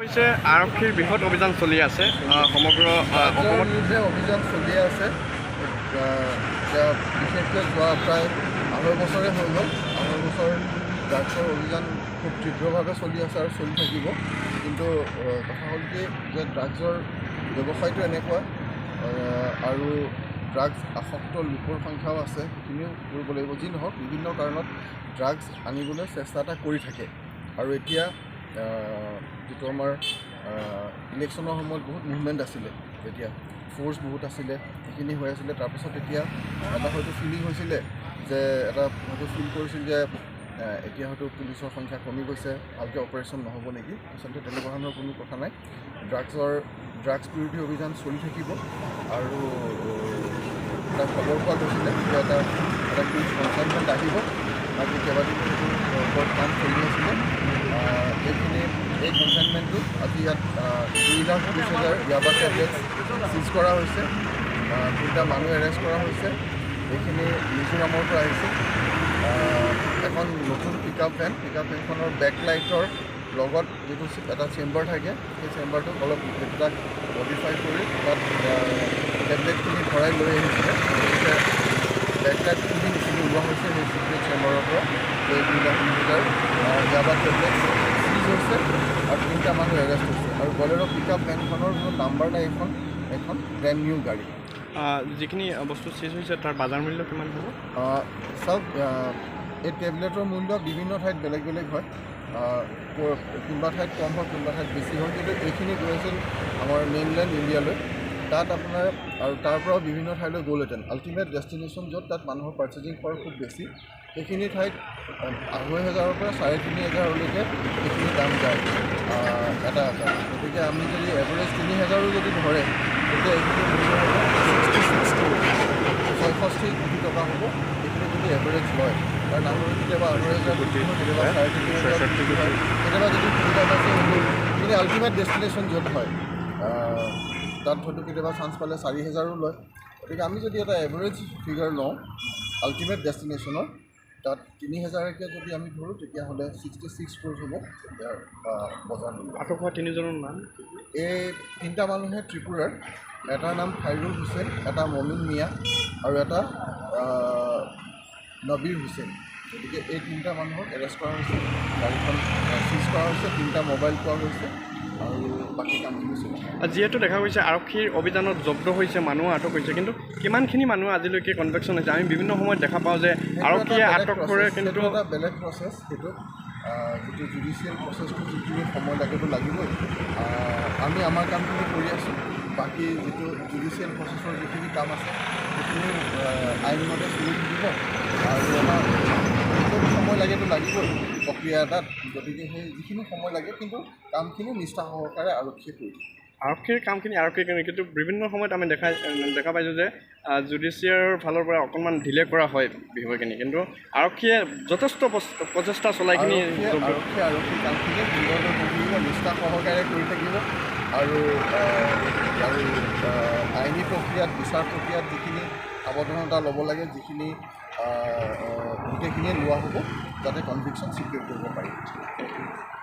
হৈছে আৰক্ষীৰ বৃহৎ অভিযান চলি আছে সমগ্ৰ অসমত। অভিযান চলিয়ে আছে বিশেষকৈ যোৱা প্ৰায় আঢ়ৈ বছৰে হৈ গ'ল। আঢ়ৈ বছৰ ড্ৰাগছৰ অভিযান খুব তীব্ৰভাৱে চলি আছে আৰু চলি থাকিব। কিন্তু কথা হ'ল কি যে ড্ৰাগছৰ ব্যৱসায়টো এনেকুৱা আৰু ড্ৰাগছ আসক্ত লোকৰ সংখ্যাও আছে সেইখিনিও কৰিব লাগিব। যি নহওক বিভিন্ন কাৰণত ড্ৰাগছ আনিবলৈ চেষ্টা এটা কৰি থাকে। আৰু এতিয়া যিটো আমাৰ ইলেকশ্যনৰ সময়ত বহুত মুভমেণ্ট আছিলে, তেতিয়া ফ'ৰ্চ বহুত আছিলে, সেইখিনি হৈ আছিলে, তাৰপিছত এতিয়া এটা হয়তো ফিলিং হৈছিলে যে এটা হয়তো ফিল কৰিছিল যে এতিয়া হয়তো পুলিচৰ সংখ্যা কমি গৈছে, ভালকৈ অপাৰেশ্যন নহ'ব নেকি? আচলতে তেনেকুৱা ধৰণৰ কোনো কথা নাই। ড্ৰাগছৰ ড্ৰাগছ বিৰোধী অভিযান চলি থাকিব আৰু, এটা খবৰ পোৱা গৈছিলে যে এটা এটা কুইজ কনচাইনমেণ্ট আহিব। আজি কেইবাদিনো সেইটো ওপৰত কাম চলি আছিলে আহ, এইখিনি এই কনচাইনমেণ্টটো আজি ইয়াত দুই লাখ বিছ হাজাৰ ইয়াবা টেবলেটছ চিজ কৰা হৈছে। তিনিটা মানুহ এৰেষ্ট কৰা হৈছে। এইখিনি মিজোৰামৰ পৰা আহিছে। এখন নতুন pick up van pick up ভেনখনৰ back লাইটৰ লগত যিটো এটা চেম্বাৰ থাকে, সেই চেম্বাৰটোক অলপ সেইবিলাক মডিফাই কৰি তাত টেবলেটখিনি ভৰাই লৈ আহিছিলে গতিকে বেক লাইটখিনি যিখিনি ওলোৱা হৈছে সেই চেম্বাৰৰ পৰা। এই দুই লাখ হাজাৰ ইয়াবা টেবলেট হৈছে আৰু তিনিটা মানুহ এৰেষ্ট হৈছে আৰু বলেৰ' পিক আপ ভেনখনৰ কোনো নাম্বাৰ নাই এইখন এখন ব্ৰেণ্ড নিউ গাড়ী। যিখিনি বস্তু চিজ হৈছে তাৰ বজাৰ মূল্য কিমান হ'ব? চাওক এই টেবলেটৰ মূল্য বিভিন্ন ঠাইত বেলেগ বেলেগ হয়। কোনোবা ঠাইত কম হয় কোনোবা ঠাইত বেছি হয়। কিন্তু এইখিনি গৈ আছিল আমাৰ মেইনলেণ্ড ইণ্ডিয়ালৈ তাত আপোনাৰ আৰু তাৰ পৰাও বিভিন্ন ঠাইলৈ গ'লহেঁতেন আল্টিমেট ডেষ্টিনেশ্যন য'ত তাত মানুহৰ পাৰ্চেজিং পাৱাৰ খুব বেছি। সেইখিনি ঠাইত আঢ়ৈ হেজাৰৰ পৰা চাৰে তিনি হেজাৰলৈকে সেইখিনি দাম যায় এটা এটা। গতিকে আমি যদি এভাৰেজ তিনি হেজাৰো যদি ধৰে তেতিয়া এইখিনি মূল্য হ'ব ছয়ষষ্ঠি কোটি টকা হ'ব এইখিনি যদি এভাৰেজ লয় কাৰণ আমাৰ কেতিয়াবা আঢ়ৈ হাজাৰ কেতিয়াবা চাৰে তিনি হাজাৰ কেতিয়াবা যদি সুবিধা পাইছে কিন্তু আল্টিমেট ডেষ্টিনেশ্যন য'ত হয় তাত হয়তো কেতিয়াবা চান্স পালে চাৰি হেজাৰো লয়। গতিকে আমি যদি এটা এভাৰেজ ফিগাৰ লওঁ আল্টিমেট ডেষ্টিনেশ্যনৰ তাত তিনি হেজাৰকৈ যদি আমি ধৰোঁ তেতিয়াহ'লে ছিক্সটি ছিক্স ক্ৰ'জ হ'ব ইয়াৰ বজাৰ মূল্য। আটক হোৱা তিনিজনৰ নাম? এই তিনিটা মানুহে ত্ৰিপুৰাৰ এটাৰ নাম খাইৰুল হুছেইন এটা মমিন মিয়া আৰু এটা নবীৰ হুছেইন। গতিকে এই তিনিটা মানুহক এৰেষ্ট কৰা হৈছে গাড়ীখন চিজ কৰা হৈছে তিনিটা মোবাইল পোৱা গৈছে যিহেতু দেখা গৈছে আৰক্ষীৰ অভিযানত জব্দ হৈছে মানুহ আটক হৈছে। কিন্তু কিমানখিনি মানুহ আজিলৈকে কনভেকশ্যন হৈছে? আমি বিভিন্ন সময়ত দেখা পাওঁ যে আৰক্ষীয়ে আটক কৰে কিন্তু এটা বেলেগ প্ৰচেছ সেইটো যিটো জুডিচিয়েল প্ৰচেছটো যিখিনি সময় লাগেতো লাগিবই। আমি আমাৰ কামখিনি কৰি আছোঁ। বাকী যিটো জুডিচিয়েল প্ৰচেছৰ যিখিনি কাম আছে সেইখিনি আইনমতে চলি থাকিব। আৰু আমাৰ লাগেতো লাগিবই। প্ৰক্ৰিয়া এটাত গতিকে সেই যিখিনি সময় লাগে কিন্তু কামখিনি নিষ্ঠা সহকাৰে আৰক্ষীয়ে কৰি আৰক্ষীৰ কামখিনি আৰক্ষীয়ে কৰে কিন্তু বিভিন্ন সময়ত আমি দেখা দেখা পাইছোঁ যে জুডিচিয়াৰ ফালৰ পৰা অকণমান ঢিলে কৰা হয় বিষয়খিনি। কিন্তু আৰক্ষীয়ে যথেষ্ট প্ৰচ- প্ৰচেষ্টা চলাই কিনি আৰক্ষীয়ে জব্দ আৰক্ষীয়ে কামখিনি সুন্দৰকৈ কৰি থাকিব নিষ্ঠা সহকাৰে কৰি থাকিব। আৰু আৰু আইনী প্ৰক্ৰিয়াত বিচাৰ প্ৰক্ৰিয়াত যিখিনি সাৱধানতা ল'ব লাগে যিখিনি গোটেইখিনিয়ে লোৱা হ'ব যাতে কনভিকশ্যন ছিকিউৰ কৰিব পাৰি।